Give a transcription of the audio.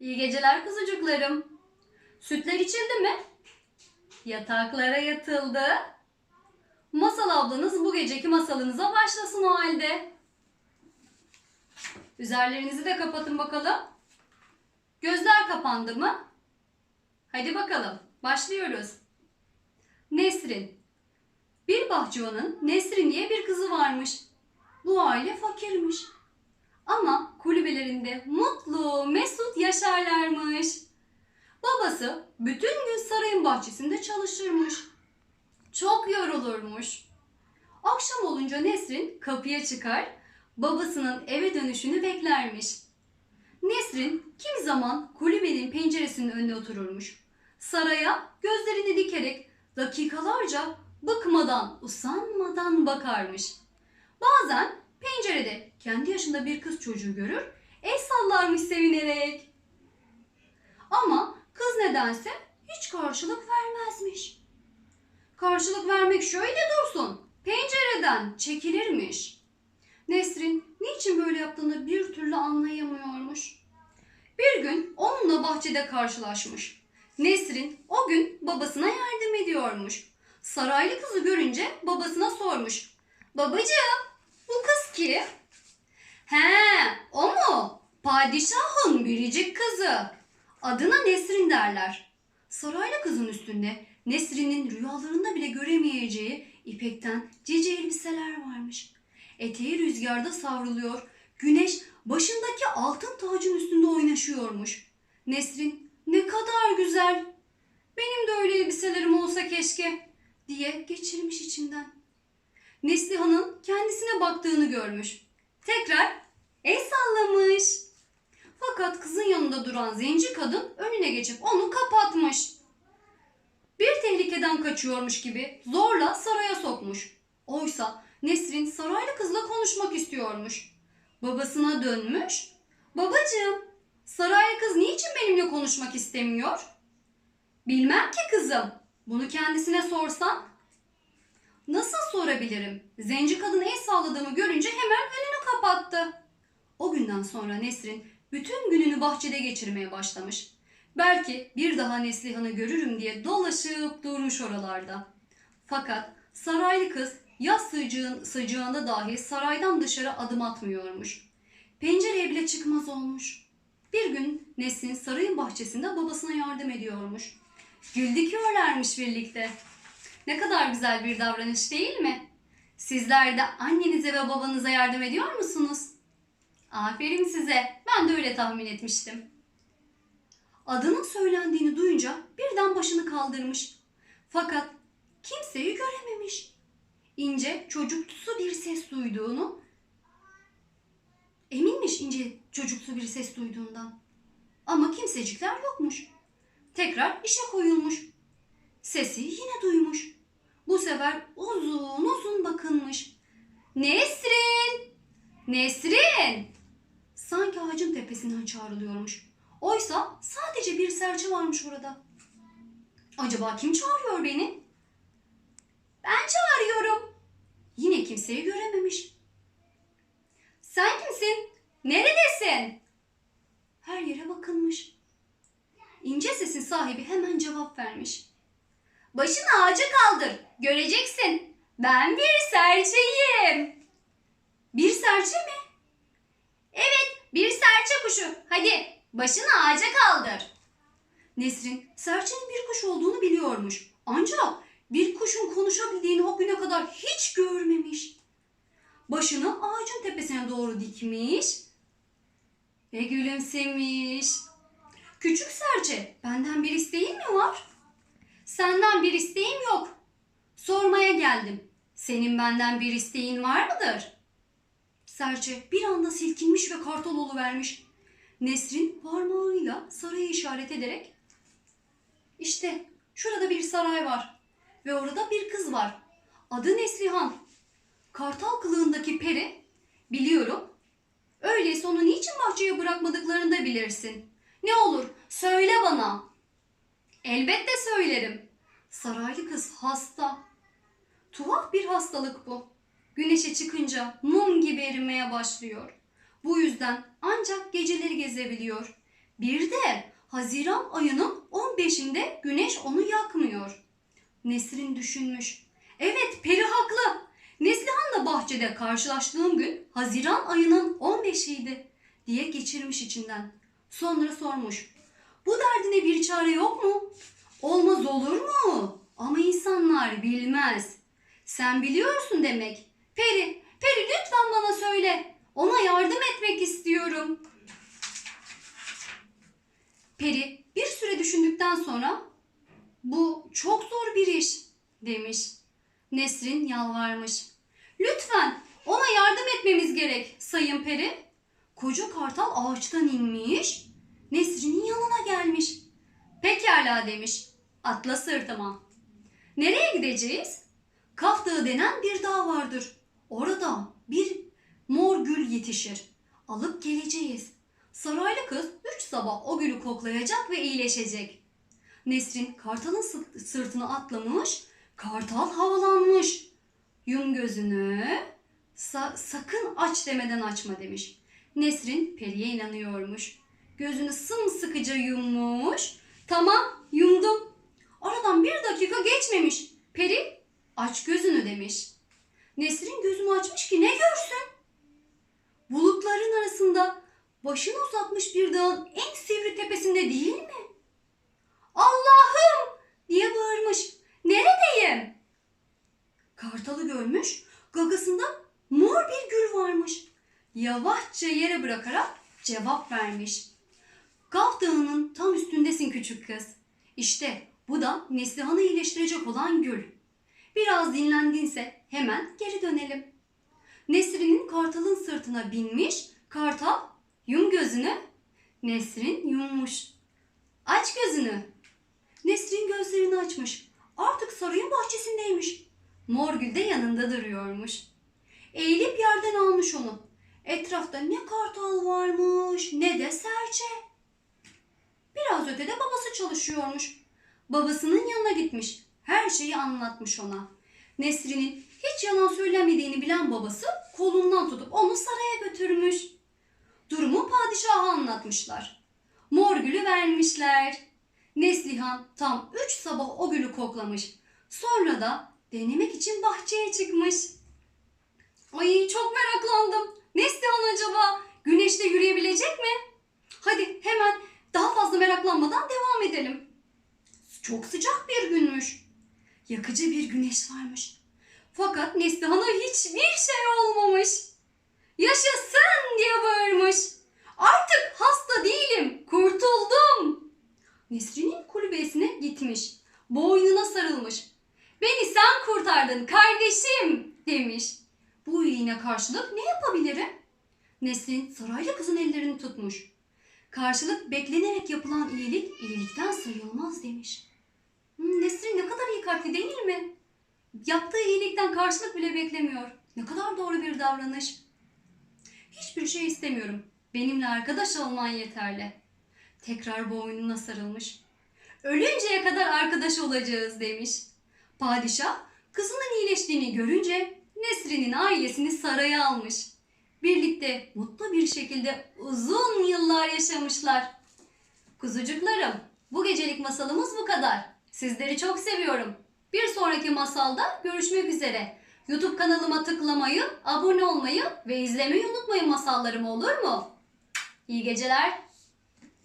İyi geceler kuzucuklarım. Sütler içildi mi? Yataklara yatıldı. Masal ablanız bu geceki masalınıza başlasın o halde. Üzerlerinizi de kapatın bakalım. Gözler kapandı mı? Hadi bakalım. Başlıyoruz. Nesrin. Bir bahçıvanın Nesrin diye bir kızı varmış. Bu aile fakirmiş. Ama kulübelerinde mutlu, mesut yaşarlarmış. Babası bütün gün sarayın bahçesinde çalışırmış. Çok yorulurmuş. Akşam olunca Nesrin kapıya çıkar, babasının eve dönüşünü beklermiş. Nesrin kimi zaman kulübenin penceresinin önüne otururmuş. Saraya gözlerini dikerek dakikalarca bıkmadan, usanmadan bakarmış. Bazen pencerede kendi yaşında bir kız çocuğu görür, el sallarmış sevinerek. Ama kız nedense hiç karşılık vermezmiş. Karşılık vermek şöyle dursun, pencereden çekilirmiş. Nesrin niçin böyle yaptığını bir türlü anlayamıyormuş. Bir gün onunla bahçede karşılaşmış. Nesrin o gün babasına yardım ediyormuş. Saraylı kızı görünce babasına sormuş. Babacığım kim? He o mu? Padişahın biricik kızı. Adına Nesrin derler. Saraylı kızın üstünde Nesrin'in rüyalarında bile göremeyeceği ipekten cici elbiseler varmış. Eteği rüzgarda savruluyor. Güneş başındaki altın tacın üstünde oynaşıyormuş. Nesrin ne kadar güzel. Benim de öyle elbiselerim olsa keşke diye geçirmiş içinden. Neslihan'ın kendisine baktığını görmüş. Tekrar el sallamış. Fakat kızın yanında duran zenci kadın önüne geçip onu kapatmış. Bir tehlikeden kaçıyormuş gibi zorla saraya sokmuş. Oysa Nesrin saraylı kızla konuşmak istiyormuş. Babasına dönmüş. Babacığım, saraylı kız niçin benimle konuşmak istemiyor? Bilmem ki kızım. Bunu kendisine sorsan Nasıl sorabilirim? Zenci kadın el salladığımı görünce hemen önünü kapattı. O günden sonra Nesrin bütün gününü bahçede geçirmeye başlamış. Belki bir daha Neslihan'ı görürüm diye dolaşıp durmuş oralarda. Fakat saraylı kız yaz sıcağın, sıcağında dahi saraydan dışarı adım atmıyormuş. Pencereye bile çıkmaz olmuş. Bir gün Nesrin sarayın bahçesinde babasına yardım ediyormuş. Gül dikiyorlarmış birlikte. Ne kadar güzel bir davranış değil mi? Sizler de annenize ve babanıza yardım ediyor musunuz? Aferin size. Ben de öyle tahmin etmiştim. Adının söylendiğini duyunca birden başını kaldırmış. Fakat kimseyi görememiş. İnce çocuksu bir ses duyduğunu eminmiş ince çocuksu bir ses duyduğundan. Ama kimsecikler yokmuş. Tekrar işe koyulmuş. Sesi yine duymuş. Bu sefer uzun uzun bakınmış. Nesrin! Nesrin! Sanki ağacın tepesinden çağrılıyormuş. Oysa sadece bir serçe varmış orada. Acaba kim çağırıyor beni? Ben çağırıyorum. Yine kimseyi görememiş. Sen kimsin? Neredesin? Her yere bakılmış. İnce sesin sahibi hemen cevap vermiş. Başını ağaca kaldır. Göreceksin. Ben bir serçeyim. Bir serçe mi? Evet, bir serçe kuşu. Hadi başını ağaca kaldır. Nesrin serçenin bir kuş olduğunu biliyormuş. Ancak bir kuşun konuşabildiğini o güne kadar hiç görmemiş. Başını ağacın tepesine doğru dikmiş ve gülümsemiş. Küçük serçe, benden bir isteğin mi var? Senden bir isteğim yok. Sormaya geldim. Senin benden bir isteğin var mıdır? Serçe bir anda silkinmiş ve kartal vermiş. Nesrin parmağıyla sarayı işaret ederek işte şurada bir saray var ve orada bir kız var. Adı Neslihan. Kartal kılığındaki peri biliyorum. Öyleyse onu niçin bahçeye bırakmadıklarını da bilirsin. Ne olur söyle bana. Elbette söylerim. Saraylı kız hasta. Tuhaf bir hastalık bu. Güneşe çıkınca mum gibi erimeye başlıyor. Bu yüzden ancak geceleri gezebiliyor. Bir de Haziran ayının 15'inde güneş onu yakmıyor. Nesrin düşünmüş. Evet peri haklı. Neslihan'la bahçede karşılaştığım gün Haziran ayının 15'iydi diye geçirmiş içinden. Sonra sormuş. Bu derdine bir çare yok mu? Olmaz olur mu? Ama insanlar bilmez. Sen biliyorsun demek. Peri, Peri lütfen bana söyle. Ona yardım etmek istiyorum. Peri bir süre düşündükten sonra bu çok zor bir iş demiş. Nesrin yalvarmış. Lütfen ona yardım etmemiz gerek sayın peri. Koca kartal ağaçtan inmiş. Nesrin'in yanına gelmiş. Pekala demiş. Atla sırtıma. Nereye gideceğiz? Kaf Dağı denen bir dağ vardır. Orada bir mor gül yetişir. Alıp geleceğiz. Saraylı kız üç sabah o gülü koklayacak ve iyileşecek. Nesrin kartalın sı- sırtına atlamış, kartal havalanmış. Yum gözünü, sa- sakın aç demeden açma demiş. Nesrin periye inanıyormuş. Gözünü sımsıkıca yummuş. Tamam yumdum. Aradan bir dakika geçmemiş. Peri aç gözünü demiş. Nesrin gözünü açmış ki ne görsün? Bulutların arasında başını uzatmış bir dağın en sivri tepesinde değil mi? Allah'ım diye bağırmış. Neredeyim? Kartalı görmüş. Gagasında mor bir gül varmış. Yavaşça yere bırakarak cevap vermiş. Gaf Dağı'nın tam üstündesin küçük kız. İşte bu da Neslihan'ı iyileştirecek olan gül. Biraz dinlendinse hemen geri dönelim. Nesrin'in kartalın sırtına binmiş. Kartal yum gözünü. Nesrin yummuş. Aç gözünü. Nesrin gözlerini açmış. Artık sarayın bahçesindeymiş. Morgül de yanında duruyormuş. Eğilip yerden almış onu. Etrafta ne kartal varmış ne de serçe. Biraz ötede babası çalışıyormuş. Babasının yanına gitmiş. Her şeyi anlatmış ona. Nesrin'in hiç yalan söylemediğini bilen babası kolundan tutup onu saraya götürmüş. Durumu padişaha anlatmışlar. Mor gülü vermişler. Neslihan tam üç sabah o gülü koklamış. Sonra da denemek için bahçeye çıkmış. Ay çok meraklandım. Neslihan acaba güneşte yürüyebilecek mi? Hadi hemen daha fazla meraklanmadan devam edelim. Çok sıcak bir günmüş. Yakıcı bir güneş varmış. Fakat Neslihan'a hiçbir şey olmamış. Yaşasın diye bağırmış. Artık hasta değilim, kurtuldum. Nesrin'in kulübesine gitmiş. Boynuna sarılmış. Beni sen kurtardın kardeşim demiş. Bu iyiliğine karşılık ne yapabilirim? Nesrin saraylı kızın ellerini tutmuş. Karşılık beklenerek yapılan iyilik iyilikten sayılmaz demiş. Hmm, Nesrin ne kadar iyi kalpli değil mi? Yaptığı iyilikten karşılık bile beklemiyor. Ne kadar doğru bir davranış. Hiçbir şey istemiyorum. Benimle arkadaş olman yeterli. Tekrar boynuna sarılmış. Ölünceye kadar arkadaş olacağız demiş. Padişah kızının iyileştiğini görünce Nesrin'in ailesini saraya almış. Birlikte mutlu bir şekilde uzun yıllar yaşamışlar. Kuzucuklarım, bu gecelik masalımız bu kadar. Sizleri çok seviyorum. Bir sonraki masalda görüşmek üzere. YouTube kanalıma tıklamayı, abone olmayı ve izlemeyi unutmayın masallarımı olur mu? İyi geceler.